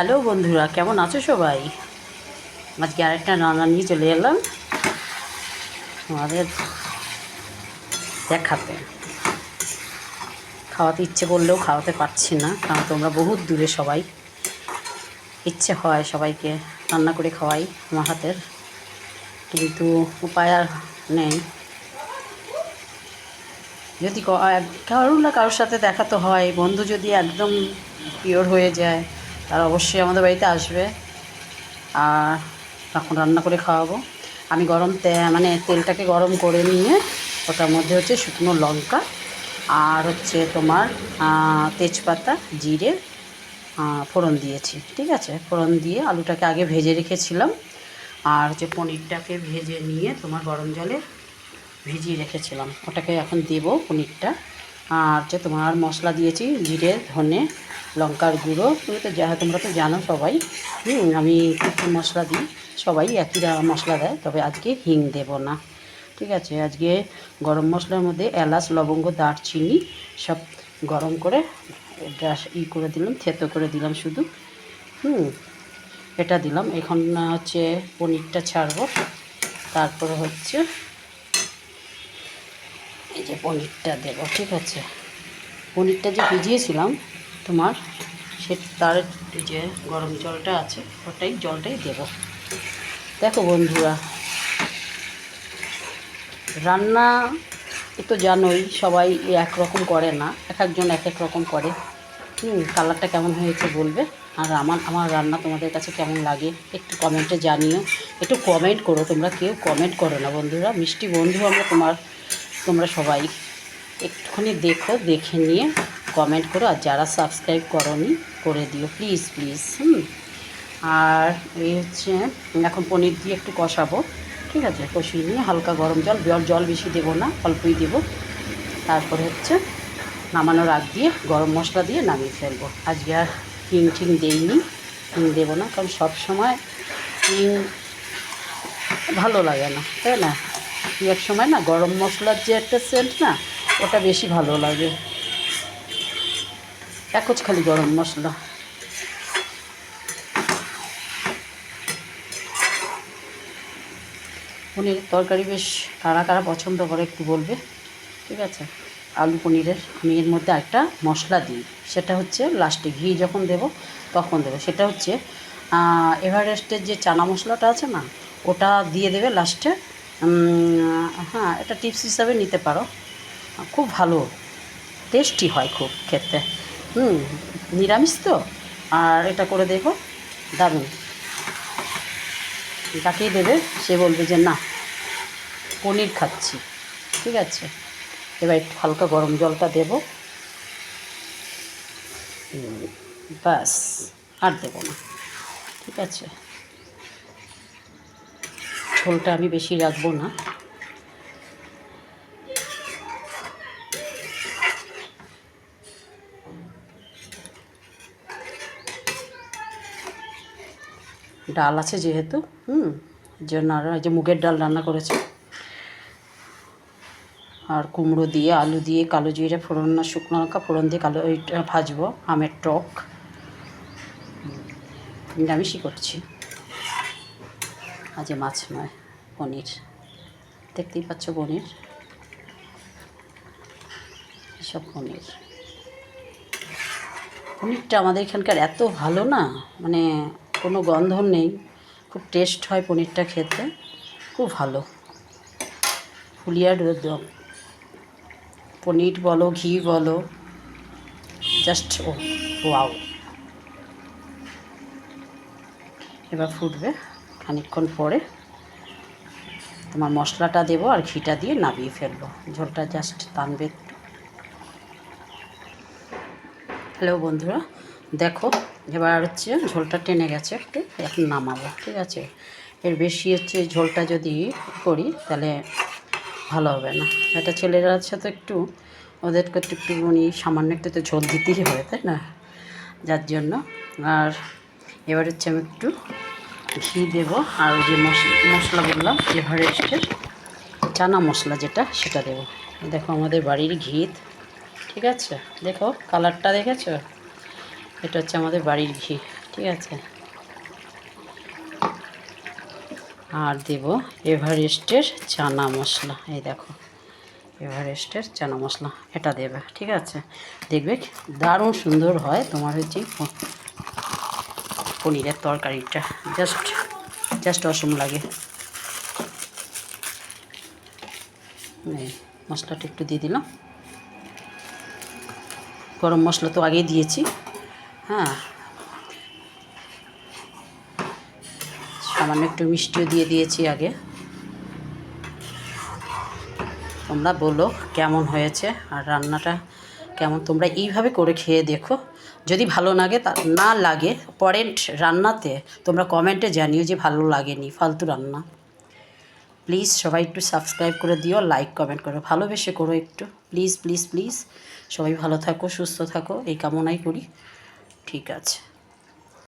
Hello বন্ধুরা, কেমন আছো সবাই? আজকে আরেকটা রান্না নিয়ে চলে এলাম। আমাদের দেখাতে। খাওয়াতে ইচ্ছে করলেও খাওয়াতে পারছি না, কারণ তোমরা বহুত দূরে সবাই। ইচ্ছে হয় সবাইকে রান্না করে খাওয়াই আমার হাতের। কিন্তু উপায় আর নেই। যদি কারোর না কারোর সাথে দেখা তো হয়, বন্ধু যদি একদম পিওর হয়ে যায় তারা অবশ্যই আমাদের বাড়িতে আসবে। আর তখন রান্না করে খাওয়াবো। আমি গরম তে মানে তেলটাকে গরম করে নিয়ে ওটার মধ্যে হচ্ছে শুকনো লঙ্কা আর হচ্ছে তোমার তেজপাতা, জিরে ফোড়ন দিয়েছি। ঠিক আছে? ফোড়ন দিয়ে আলুটাকে আগে ভেজে রেখেছিলাম। আর হচ্ছে পনিরটাকে ভেজে নিয়ে তোমার গরম জলে ভিজিয়ে রেখেছিলাম। ওটাকে এখন দেব পনিরটা। আর যে তোমার মশলা দিয়েছি, জিরে, ধনে লঙ্কার গুঁড়ো। তুমি তো যা তোমরা তো জানো সবাই। হুম, আমি কী কী মশলা দিই। সবাই একই মশলা দেয়, তবে আজকে হিং দেব না। ঠিক আছে, আজকে গরম মশলার মধ্যে এলাচ, লবঙ্গ, দারচিনি সব গরম করে এটা ই করে দিলাম, থেতো করে দিলাম শুধু। হুম, এটা দিলাম। এখন হচ্ছে পনিরটা ছাড়বো। তারপরে হচ্ছে এই যে পনিরটা দেবো, ঠিক আছে। পনিরটা যে ভিজিয়েছিলাম তোমার, সে তার যে গরম জলটা আছে, ওটাই জলটাই দেবো। দেখো বন্ধুরা, রান্না এ তো জানোই, সবাই এক রকম করে না, এক একজন এক এক রকম করে। হুম, কালারটা কেমন হয়েছে বলবে? আর আমার আমার রান্না তোমাদের কাছে কেমন লাগে, একটু কমেন্টে জানিও। একটু কমেন্ট করো তোমরা, কেউ কমেন্ট করো না বন্ধুরা। মিষ্টি বন্ধু আমরা তোমার, তোমরা সবাই। একটুখানি দেখো, দেখে নিয়ে কমেন্ট করো আর যারা সাবস্ক্রাইব করনি, করে দিও। প্লিজ প্লিজ হুম। আর এই হচ্ছে, এখন পনির দিয়ে একটু কষাবো, ঠিক আছে? কষিয়ে নিয়ে হালকা গরম জল জল জল বেশি দেবো না, অল্পই দেবো। তারপরে হচ্ছে নামানোর আগ দিয়ে গরম মশলা দিয়ে নামিয়ে ফেলব। আজকে আর হিং টিং দেইনি, হিং দেবো না, কারণ সব সময় হিং ভালো লাগে না, তাই না? এক সময় না গরম মশলার যে একটা সেন্ট না, ওটা বেশি ভালো লাগে। একচ খালি গরম মশলা। পনিরের তরকারি বেশ কারা কারা পছন্দ করে একটু বলবে। ঠিক আছে? আলু পনিরের, আমি এর মধ্যে একটা মশলা দিই। সেটা হচ্ছে লাস্টে ঘি যখন দেব, তখন দেবো। সেটা হচ্ছে এভারেস্টের যে চানা মশলাটা আছে না, ওটা দিয়ে দেবে লাস্টে। হ্যাঁ এটা টিপস হিসাবে নিতে পারো। খুব ভালো, টেস্টি হয় খুব খেতে। হুম, নিরামিষ তো। আর এটা করে দেখো, দারুণ। যাকেই দেবে, সে বলবে যে না, পনির খাচ্ছি, ঠিক আছে। এবার একটু হালকা গরম জলটা দেবো। ব্যাস, আর দেবো না, ঠিক আছে। ঝোলটা আমি বেশি রাখব না। ডাল আছে যেহেতু, হুম, জন্য আর যে মুগের ডাল রান্না করেছে। আর কুমড়ো দিয়ে, আলু দিয়ে, কালো জিরে, ফোড়ন না শুকনো লঙ্কা, ফোড়ন দিয়ে কালো ওইটা ভাজবো, আমের টক। নিরামিষই করছি। আজ মাছ নয়, পনির। দেখতেই পাচ্ছ পনির। এসব পনির। পনিরটা আমাদের এখানকার এত ভালো না মানে কোনো গন্ধ নেই। খুব টেস্ট হয় পনিরটা খেতে। খুব ভালো। ফুলিয়ার দ- পনির বলো, ঘি বলো। জাস্ট ও ওয়াও এবার ফুটবে খানিকক্ষণ পরে। তোমার মশলাটা দেবো আর ঘিটা দিয়ে নামিয়ে ফেলব। ঝোলটা জাস্ট টানবে হ্যালো বন্ধুরা, দেখো এবার হচ্ছে ঝোলটা টেনে গেছে একটু, এখন নামাবো, ঠিক আছে? এর বেশি হচ্ছে ঝোলটা যদি করি, তাহলে ভালো হবে না। এটা ছেলেরা তো একটু, ওদেরকে একটু একটুখানি সামান্য একটু তো ঝোল দিতেই হবে, তাই না? যার জন্য। আর এবার হচ্ছে আমি একটু ঘি দেবো, আর ওই যে মশলা বললাম, এভারেস্টের চানা মশলা যেটা, সেটা দেবো। দেখো আমাদের বাড়ির ঘি ঠিক আছে? দেখো, কালারটা দেখেছ? এটা হচ্ছে আমাদের বাড়ির ঘি ঠিক আছে? আর দেব এভারেস্টের চানা মশলা, এই দেখো, এভারেস্টের চানা মশলা, এটা দেবে, ঠিক আছে? দেখবে দারুণ সুন্দর হয় তোমার হচ্ছে পনিরের তরকারিটা, জাস্ট জাস্ট অসম লাগে। মশলাটা একটু দিয়ে দিলাম। গরম মশলা তো আগেই দিয়েছি। হ্যাঁ। সামান্য একটু মিষ্টিও দিয়ে দিয়েছি আগে। তোমরা বলো কেমন হয়েছে আর রান্নাটা কেমন? তোমরা এইভাবে করে খেয়ে দেখো। যদি ভালো লাগে তা, না লাগে, পরের রান্নাতে তোমরা কমেন্টে জানিও যে ভালো লাগেনি, ফালতু রান্না। প্লিজ সবাই একটু সাবস্ক্রাইব করে দিও লাইক কমেন্ট করো, ভালোবেসে করো একটু। প্লিজ প্লিজ প্লিজ সবাই ভালো থাকো, সুস্থ থাকো, এই কামনাই করি। ঠিক আছে।